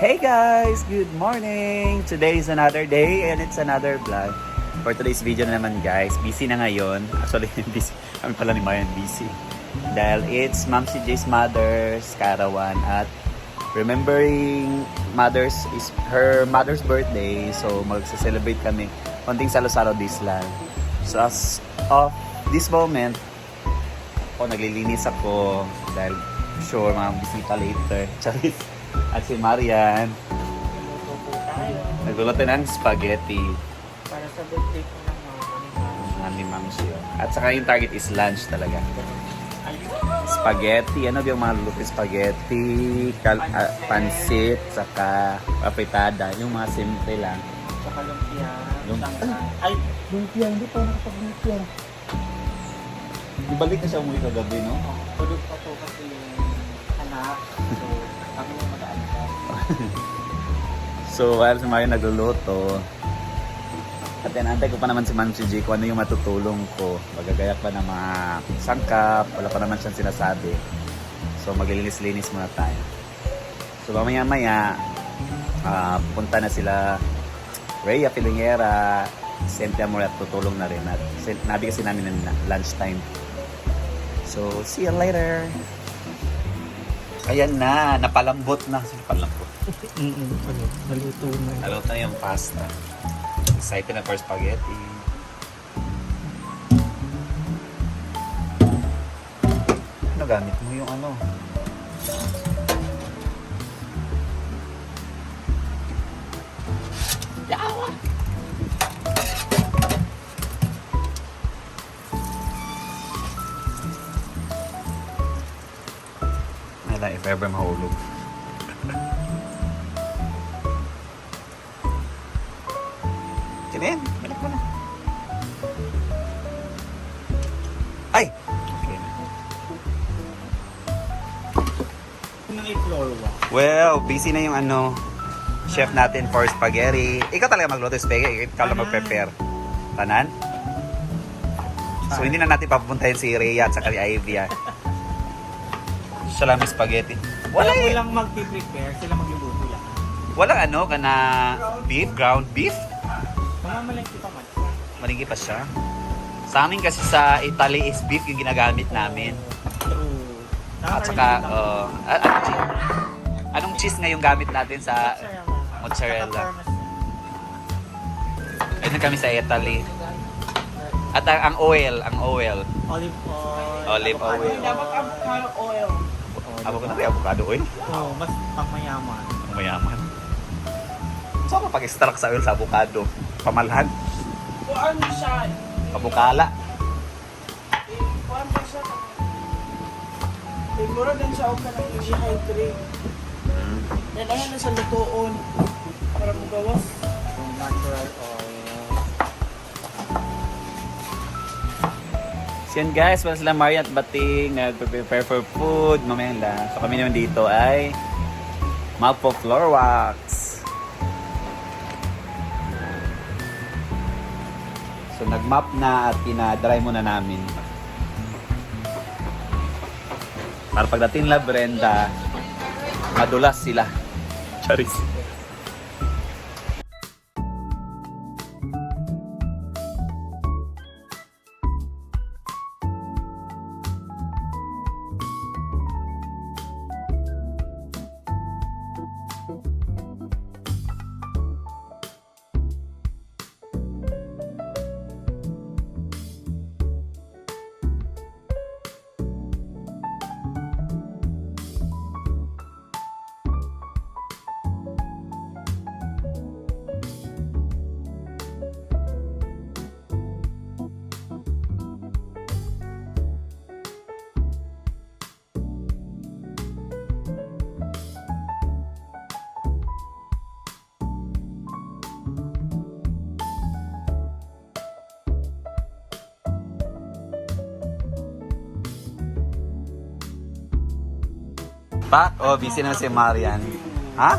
Hey guys! Good morning! Today is another day and it's another vlog. For today's video na naman guys, busy na ngayon. Actually, busy. Kami pala ni Marian busy. Dahil it's Ma'am Jay's mother's caravan at remembering mother's is her mother's birthday. So magsa-celebrate kami. Konting salo-salo this lang. So as of this moment, ako naglilinis ako dahil sure mga bisita later. Charis. At si Marian, Luto po tayo nagluluto ng spaghetti. para sa birthday po ng mga kanina. Ng limang siya. At saka yung target is lunch talaga. Spaghetti, ano yung mga luluto? Spaghetti, kal- ah, pansit, saka apritada. Yung mga simple lang. Tsaka lumpia. Lump- Sangka. Ay, lumpia. Hindi pa nakapag-lumpia. Ibalik na siya umuwi kagabi, no? Tulog pa po kasi yung anak. So, kami while si Marian nagluluto, at then, antay ko pa naman si Ma'am si G kung ano yung matutulong ko. Magagayak pa ng mga sangkap, wala pa naman siyang sinasabi. So, maglilinis-linis muna tayo. So, mamaya-maya, ah, pupunta na sila Rhea Filingera, Cynthia Moret, tutulong na rin. At nabi kasi namin na lunchtime. So, see you later. Ayan na, napalambot na. Napalambot. Mm-mm. Ano? Naluto na. Alam na yung pasta. Excited na for spaghetti. Ano gamit mo yung ano? Wala, if ever mahulog. Kinin, balik mo na. Ay! Okay na. Walk. Well, busy na yung ano, chef natin for spaghetti. Ikaw talaga magluto spaghetti, ikaw lang mag-prepare. Tanan? So hindi na natin papupuntahin si Rhea at saka ni Ivy. Ah. May spaghetti. Wala Wala eh. lang mag-prepare. Sila magluluto lang. Walang ano, kana beef, ground beef. Mamamalengke pa man. Malingki pa siya. Sa amin kasi sa Italy is beef yung ginagamit namin. True. At saka, uh, ah, anong, cheese, anong cheese nga yung gamit natin sa mozzarella. Ayun kami sa Italy. At ang, ang oil, ang oil. Olive oil. Olive oil. Dapat avocado oil. Avocado na avocado oil. Oo, mas pangmayaman. Ang mayaman. Saan pa pag-extract sa oil sa avocado? Pamalhan? Kuan siya, Kabukala? kuan ba siya? Siguro din siya og kanang i-hydrate. Hmm. Kailangan na sa lutoon para magawas. So, natural oil. So yun guys, wala sila Maria at Bating nag-prepare for food. Mamaya lang. So kami naman dito ay Magpo Floor Wax. So nag-map na at ina-dry muna namin. Para pagdating la Brenda, madulas sila. Charis. Pa? Oh, busy na si Marian. Ha?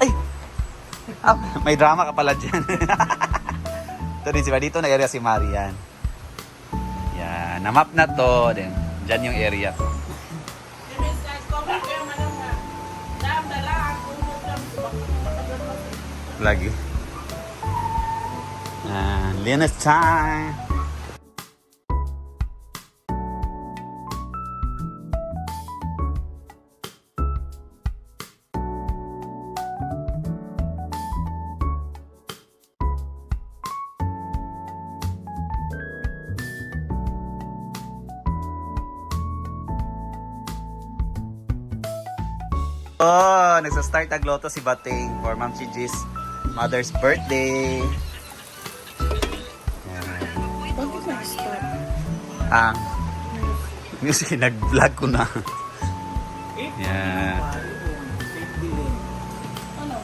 Ay! Ah, may drama ka pala dyan. Ito din si dito na area si Marian. Yan, na-map na to. Then, dyan yung area ko. Lagi. And, Linus time! Oh, nagsa-start agloto si Bating for Ma'am Chiji's mother's birthday. Bakit nag-start? Ang music nag-vlog ko na. Ano?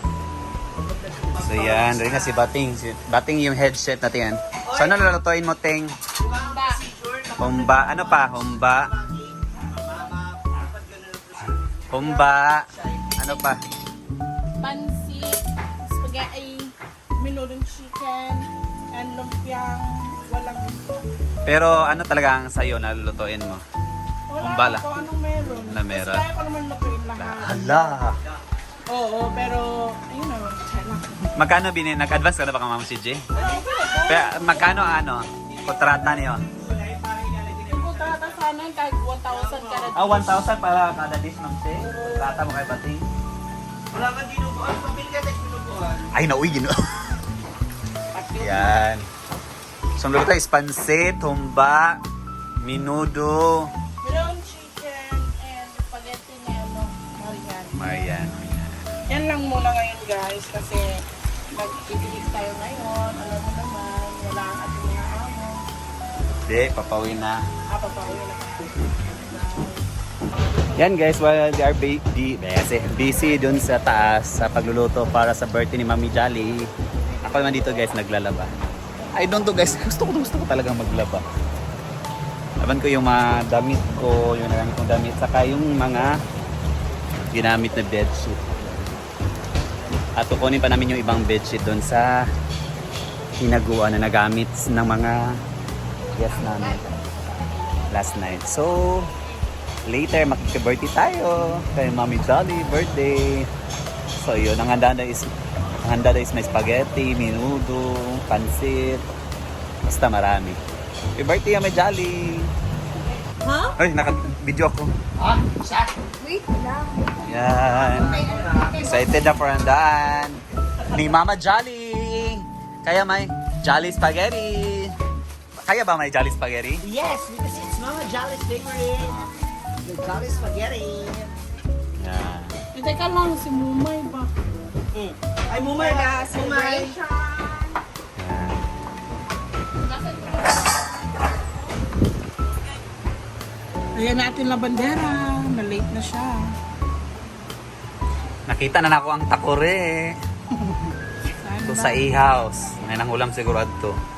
So yan, rin na si Bating. Si Bating yung headset natin yan. So ano lulutuin mo, Ting? Humba. Ano pa? Humba. Humba. Ano pa? Pansit, spaghetti, minurong chicken, and lumpiang walang Pero ano talaga ang sayo na lulutuin mo? Wala Umbala. ko anong meron. Na meron. Kasi kaya ko naman lutuin lahat. Hala! Oo, pero ayun na, sana. Magkano binin? Nag-advance ka na ba kang Ma'am CJ? Pero magkano ano? Kontrata niyo? 1,000 kada Ah, 1,000 para kada dish, Ma'am CJ? Kontrata mo kay Bating? Wala kang dinuguan. Pamilya ka tayo dinuguan. Ay, nauwi, gino. Yan. So, ang luluto is pansit, humba, minudo, Minurong chicken and spaghetti ano, Marian. Marian. Yan lang muna ngayon guys kasi nag-ibigit tayo ngayon. Alam mo naman, wala ang ating mga amo. Hindi, papawin na. Ah, papawin na Yan guys, while they are busy, busy dun sa taas sa pagluluto para sa birthday ni Mami Jolly. Ako naman dito guys, naglalaba. I don't know guys, gusto ko gusto ko talagang maglaba. Laban ko yung mga damit ko, yung nagamit kong damit, saka yung mga ginamit na bedsheet. At kukunin pa namin yung ibang bedsheet doon sa hinaguan na nagamit ng mga guests namin last night. So, later makika-birthday tayo kay Mami Jolly birthday. So yun, ang handa na is ang handa na is may spaghetti, minudo, pansit. Basta marami. Happy birthday, Mami Jolly! Ha? Ay, naka-video ako. Ha? Siya? Wait lang. Yan. Excited na for handaan. Ni Mama Jolly! Kaya may Jolly Spaghetti! Kaya ba may Jolly Spaghetti? Yes, because it's Mama Jolly's favorite. Jolly Spaghetti. Yan. Eh, teka lang, si Mumay ba? Mm. Ay, Mumay na. Mumay. Yan. Ayan natin la bandera. Na-late na siya. Nakita na nako ang takore. Ito sa e-house. May nang ulam siguro adto.